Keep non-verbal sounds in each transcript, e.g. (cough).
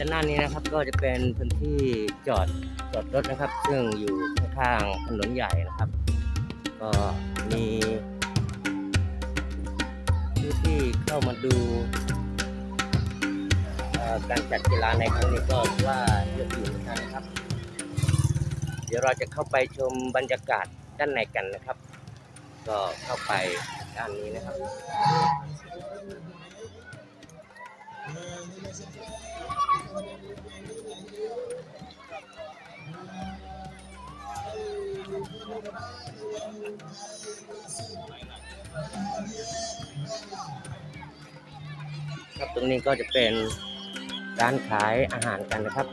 ด้านหน้านี้นะครับก็จะเป็นพื้นที่จอดจอดรถนะครับ ซึ่งอยู่ข้างถนนใหญ่นะครับ ก็มีผู้ที่เข้ามาดูการจัดกีฬาในครั้งนี้ก็ว่าเยอะอยู่เหมือนกันนะครับ เดี๋ยวเราจะเข้าไปชมบรรยากาศด้านในกันนะครับ ก็เข้าไปด้านนี้นะครับ ครับตรงนี้ก็จะเป็นร้านขายอาหารกันนะครับ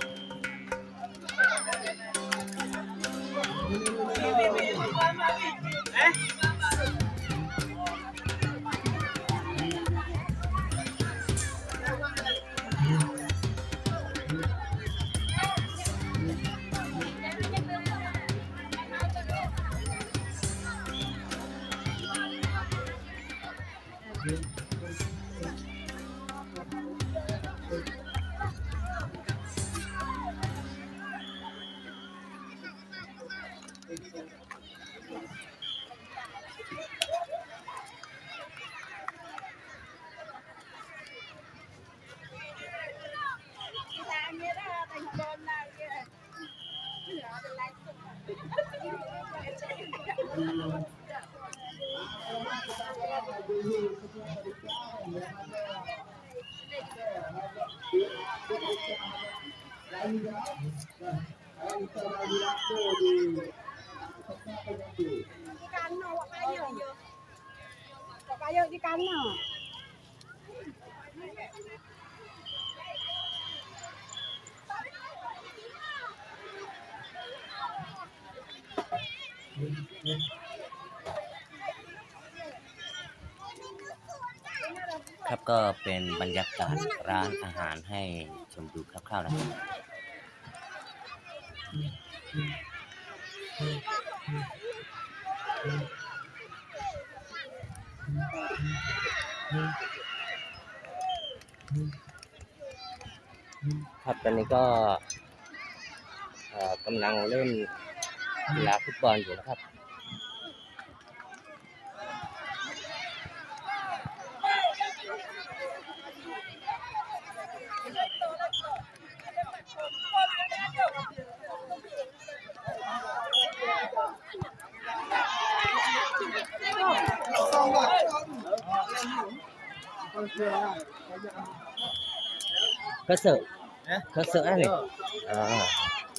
Ikan naman. Thank you. ครับก็เป็นบรรยากาศร้านอาหารให้ชมดูคร่าวๆนะครับครับตอนนี้ก็กำลังเล่นกีฬาฟุตบอลอยู่นะครับ ก็เสิร์ฟก็เสิร์ฟอะไรอ่า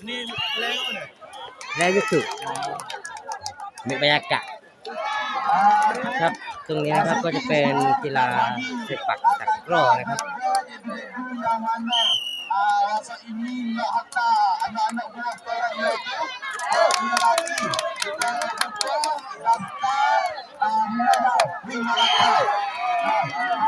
นี่แล้วเนี่ยแล้วก็คือมีบรรยากาศครับ ตรงนี้นะครับก็จะเป็นกีฬาเซปักตะกร้อนะครับ yang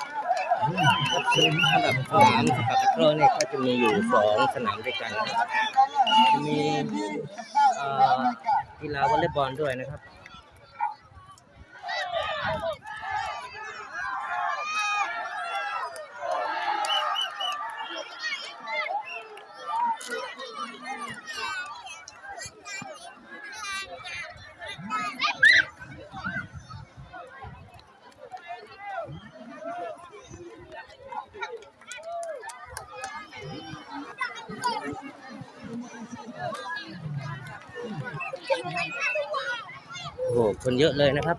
สำหรับสนามเซปักตะกร้อเนี่ยก็จะมีอยู่สองสนามด้วยกันนะครับมีเอ่อกีฬาวอลเลย์บอลด้วยนะครับ โอ้โหคนเยอะเลยนะครับ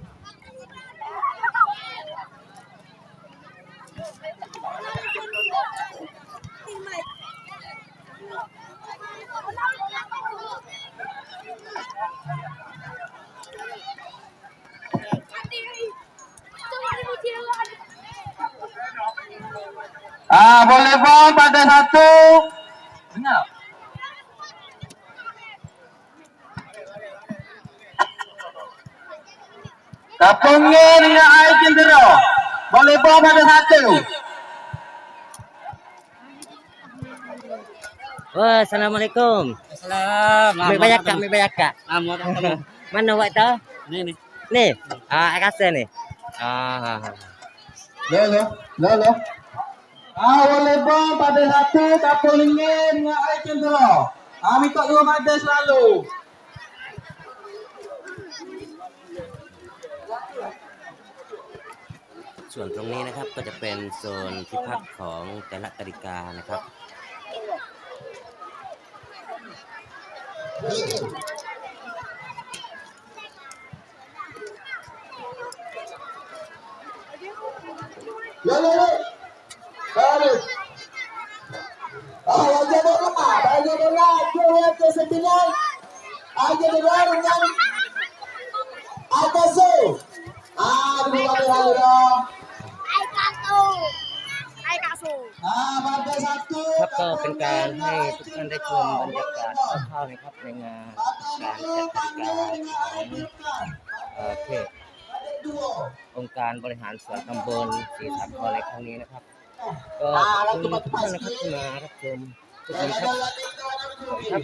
อ่าบอลเลย์บอลประเด็นหนึ่ง Onge dengan air cendera. Boleh bom ada satu. Wah, Assalamualaikum. Salam. Ambil banyak kak, ambil banyak kak. Teman. (laughs) Mana awak tahu? Ni ni. Ni, ah, rasa ni. Ah, Lo lo, lo lo. Ah, boleh bom pada satu kapal ringgit dengan air cendera. Ah, minta dua mada selalu. ส่วนตรงนี้นะครับก็จะเป็นโซนที่พักของแต่ละกติกานะครับ Lo lo lo. Baru. Ah, ครับก็เป็นการให้ทุกท่านได้ชมบรรยากาศคร่าวๆนะครับในงานการจัดกติกาของเอ่อเทศองค์การบริหารส่วนตำบลศรีสาครในครั้งนี้นะครับ ก็ขอบคุณทุกท่านนะครับที่มารับชมทุกท่านครับ